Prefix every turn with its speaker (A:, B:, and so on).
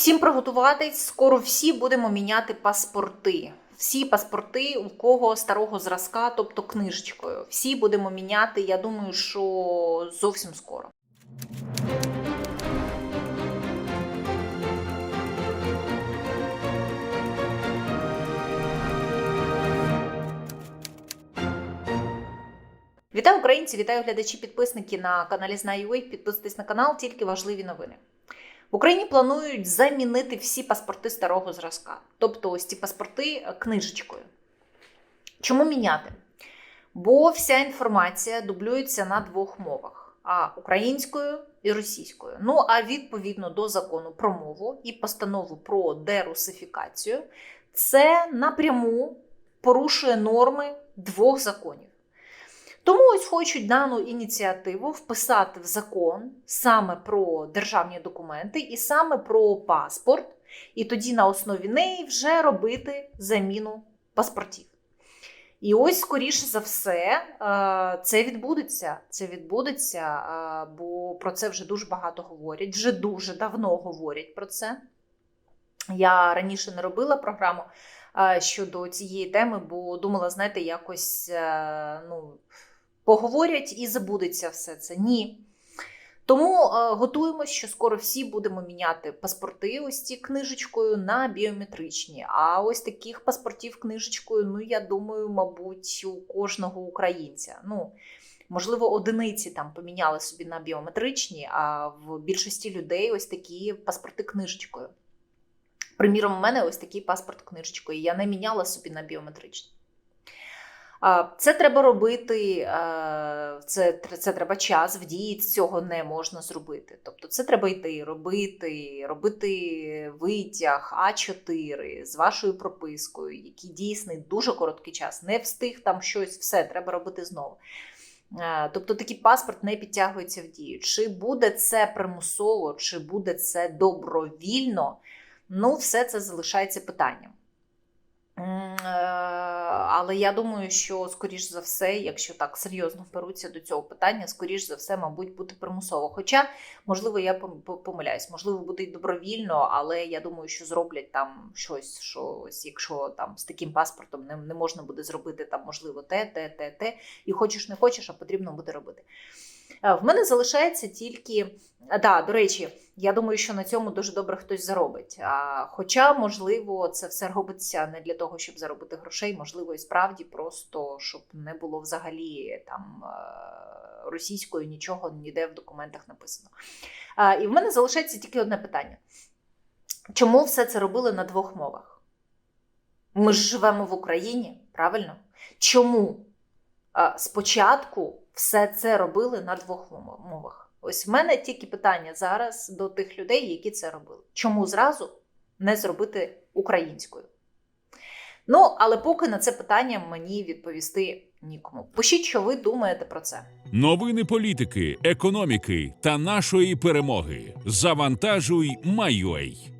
A: Всім приготуватись, скоро всі будемо міняти паспорти. Всі паспорти, у кого старого зразка, тобто книжечкою. Всі будемо міняти, я думаю, що зовсім скоро. Вітаю українці, вітаю глядачі, підписники на каналі Знаю.ua. Підписуйтесь на канал, тільки важливі новини. В Україні планують замінити всі паспорти старого зразка, тобто ось ці паспорти е, книжечкою. Чому міняти? Бо вся інформація дублюється на двох мовах: а українською і російською. Ну а відповідно до закону про мову і постанову про дерусифікацію, це напряму порушує норми двох законів. Тому ось хочуть дану ініціативу вписати в закон саме про державні документи і саме про паспорт, і тоді на основі неї вже робити заміну паспортів. І ось, скоріше за все, е, це відбудеться. Це відбудеться, е, бо про це вже дуже багато говорять, вже дуже давно говорять про це. Я раніше не робила програму е, щодо цієї теми, бо думала, знаєте, якось ну, поговорять і забудеться все це. Ні. Тому е, готуємося, що скоро всі будемо міняти паспорти, ось ці книжечкою на біометричні. А ось таких паспортів книжечкою, ну я думаю, мабуть, у кожного українця. Ну, можливо, одиниці там поміняли собі на біометричні, а в більшості людей ось такі паспорти книжечкою. Приміром, у мене ось такий паспорт книжечкою. Я не міняла собі на біометричний. Це треба робити, це, це треба час, в дії цього не можна зробити. Тобто це треба йти, робити, робити витяг А4 з вашою пропискою, який дійсний дуже короткий час, не встиг там щось, все, треба робити знову. Тобто такий паспорт не підтягується в дію. Чи буде це примусово, чи буде це добровільно, ну, все це залишається питанням. Але я думаю, що, скоріш за все, якщо так серйозно вперуться до цього питання, скоріш за все, мабуть, буде примусово. Хоча, можливо, я пом- пом- помиляюсь, можливо, буде й добровільно, але я думаю, що зроблять там щось, щось, якщо там з таким паспортом не, не можна буде зробити там, можливо, те, те, те, те, і хочеш, не хочеш, а потрібно буде робити. Е, В мене залишається тільки. А, Да, до речі, я думаю, що на цьому дуже добре хтось заробить. А, Хоча, можливо, це все робиться не для того, щоб заробити грошей, можливо, і справді просто щоб не було взагалі там е, російською нічого ніде в документах написано. І в мене залишається тільки одне питання: чому все це робили на двох мовах? Ми ж живемо в Україні, правильно? Чому спочатку все це робили на двох мовах? Ось в мене тільки питання зараз до тих людей, які це робили. Чому зразу не зробити українською? Ну, але поки на це питання мені відповісти нікому. Пишіть, що ви думаєте про це.
B: Новини політики, економіки та нашої перемоги. Завантажуй Майой.